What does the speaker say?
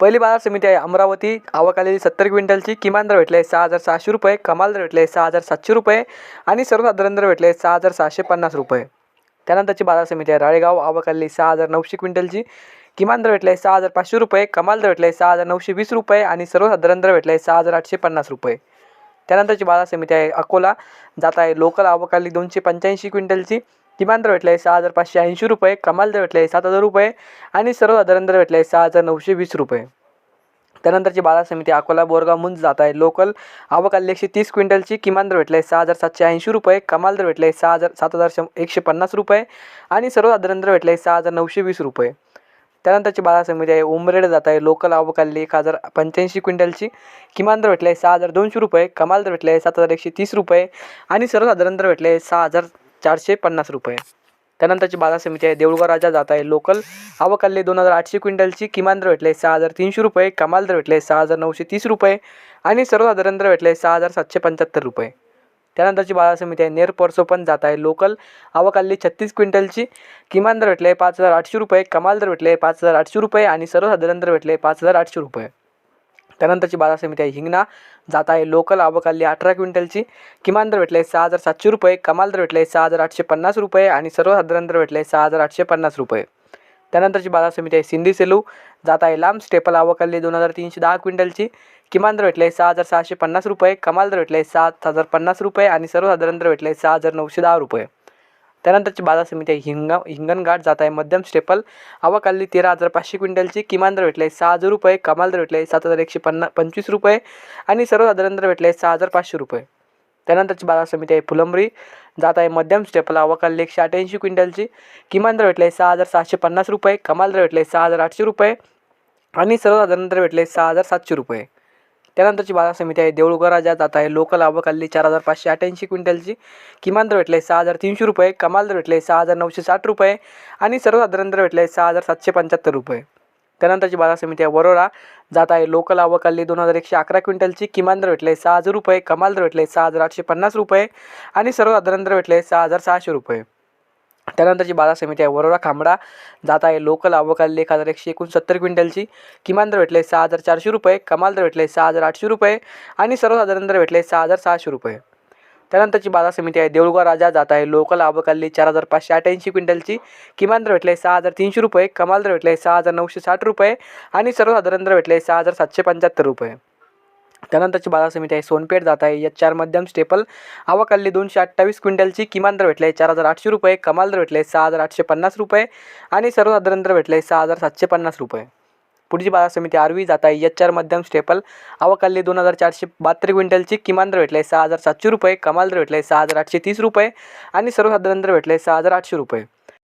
पहिली बाजार समिती आहे अमरावती. आवक आलेली सत्तर क्विंटलची. किमान दर भेटले सहा हजार सहाशे रुपये. कमाल दर भेटले सहा हजार सातशे रुपये. आणि सर्वसाधारण दर भेटले सहा हजार सहाशे पन्नास रुपये. त्यानंतरची बाजार समिती आहे राळेगाव. आवक आलेली सहा हजार नऊशे क्विंटलची. किमान दर भेटले सहा हजार पाचशे रुपये. कमाल दर भेटले सहा हजार नऊशे वीस रुपये. आणि सर्वसाधारण दर भेटले सहा हजार आठशे पन्नास रुपये. त्यानंतरची बाजार समिती आहे अकोला. जात आहे लोकल. आवक आली दोनशे पंच्याऐंशी क्विंटलची. किमान दर भेटले सहा हजार पाचशे ऐंशी रुपये कमाल दर भेटले सात हजार रुपये आणि सर्वसाधारण दर भेटले सहा हजार नऊशे वीस रुपये. त्यानंतरची बाजार समिती अकोला बोरगाव मुंज जात आहे. लोकल आवक आली एकशे तीस क्विंटलची. किमान दर भेटले सहा हजार सातशे ऐंशी रुपये. कमाल दर भेटले सहा हजार सात हजार शं एकशे पन्नास रुपये. आणि सर्वसाधारण दर भेटले सहा हजार नऊशे वीस रुपये. त्यानंतरची बाजार समिती आहे उमरेड जात आहे. लोकल आवक आली एक हजार पंच्याऐंशी क्विंटलची. किमान दर भेटले सहा हजार दोनशे रुपये. कमाल दर भेटले सात हजार एकशे तीस रुपये. आणि सर्वसाधारण दर भेटले सहा हजार चारशे पन्नास रुपये. त्यानंतरची बाजार समिती आहे देऊळगाव राजा जात आहे. लोकल आवक दोन हजार आठशे क्विंटलची किमान दर भेटले सहा हजार तीनशे रुपये कमाल दर भेटले सहा हजार नऊशे तीस रुपये आणि सर्वसाधारण दर भेटले सहा हजार सातशे पंच्याहत्तर रुपये. त्यानंतरची बाजार समिती आहे नेर परसो पण जात आहे. लोकल आवक आली छत्तीस क्विंटलची किमान दर भेटले पाच हजार आठशे रुपये कमाल दर भेटले पाच हजार आठशे रुपये आणि सर्वसाधारण दर भेटले पाच हजार आठशे रुपये. त्यानंतरची बाजार समिती आहे हिंगणा. जात आहे लोकल आवकाली अठरा क्विंटलची. किमान दर भेटले सहा हजार सातशे रुपये कमाल दर भेटले सहा हजार आठशे पन्नास रुपये आणि सर्वसाधारण दर भेटले सहा हजार आठशे पन्नास रुपये. त्यानंतरची बाजार समिती आहे सिंधी सेलू. जात आहे लांब स्टेपल आवकाली दोन हजार तीनशे दहा क्विंटलची. किमान दर भेटले सहा हजार सहाशे पन्नास रुपये कमाल दर भेटले सात हजार पन्नास रुपये आणि सर्वसाधारण दर भेटले सहा हजार नऊशे दहा रुपये. त्यानंतरची बाजार समिती आहे. हिंगा हिंगणघाट जात आहे. मध्यम स्टेपल आवाकाली तेरा हजार पाचशे क्विंटलची किमान दर भेटले सहा हजार रुपये कमाल दर भेटले सात हजार एकशे पन्ना पंचवीस रुपये आणि सर्वसाधारण दर भेटले सहा हजार पाचशे रुपये. त्यानंतरची बाजार समिती आहे फुलंबरी जात आहे मध्यम स्टेपल आवक एकशे अठ्ठ्याऐंशी क्विंटलची किमान दर भेटले सहा हजार सहाशे पन्नास रुपये कमाल दर भेटले सहा हजार आठशे रुपये आणि सर्वसाधारण दर भेटले सहा हजार सातशे रुपये. त्यानंतरची बाजार समिती आहे. देऊळगाव राजा जात आहे. लोकल आवक आली चार हजार पाचशे अठ्ठ्याऐंशी क्विंटलची किमान दर भेटले सहा हजार तीनशे रुपये. कमाल दर भेटले सहा हजार नऊशे साठ रुपये. आणि सर्वसाधारण दर भेटले सहा हजार सातशे पंच्याहत्तर रुपये. त्यानंतरची बाजार समिती आहे. वरोरा जात आहे. लोकल आवक आली दोन हजार एकशे अकरा क्विंटलची किमान दर भेटले सहा हजार रुपये. कमाल दर भेटले सहा हजार आठशे पन्नास रुपये. आणि सर्वसाधारण दर भेटले सहा हजार सहाशे रुपये. त्यानंतरची बाजार समिती आहे. वरोरा खांबडा जात आहे. लोकल आवक एक हजार एकशे एकोणसत्तर क्विंटलची. किमान दर भेटले सहा हजार चारशे रुपये. कमाल दर भेटले सहा हजार आठशे रुपये. आणि सर्वसाधारण दर भेटले सहा हजार सहाशे रुपये. त्यानंतरची बाजार समिती आहे. देऊळगाव राजा जात आहे. लोकल आवक चार हजार पाचशे अठ्ठ्याऐंशी क्विंटलची. किमान दर भेटले सहा हजार तीनशे रुपये. कमाल दर भेटले सहा हजार नऊशे साठ रुपये. आणि सर्वसाधारण दर भेटले सहा हजार सातशे पंच्याहत्तर रुपये. त्यानंतरची बाजार समिती आहे. सोनपेठ जात आहे. या चार मध्यम स्टेपल आवक दोनशे अठ्ठावीस क्विंटलची किमान दर भेटले चार हजार आठशे रुपये. कमाल दर भेटले सहा हजार आठशे पन्नास रुपये. आणि सर्वसाधारण दर भेटले सहा हजार सातशे पन्नास रुपये. पुढची बाजार समिती आरवी जात आहे. एच चार मध्यम स्टेपल आवक दोन हजार चारशे बहात्तर क्विंटलची किमान दर भेटले सहा हजार सातशे रुपये. कमाल दर भेटले सहा हजार आठशे तीस रुपये. आणि सर्वसाधारण दर भेटले सहा हजार आठशे रुपये.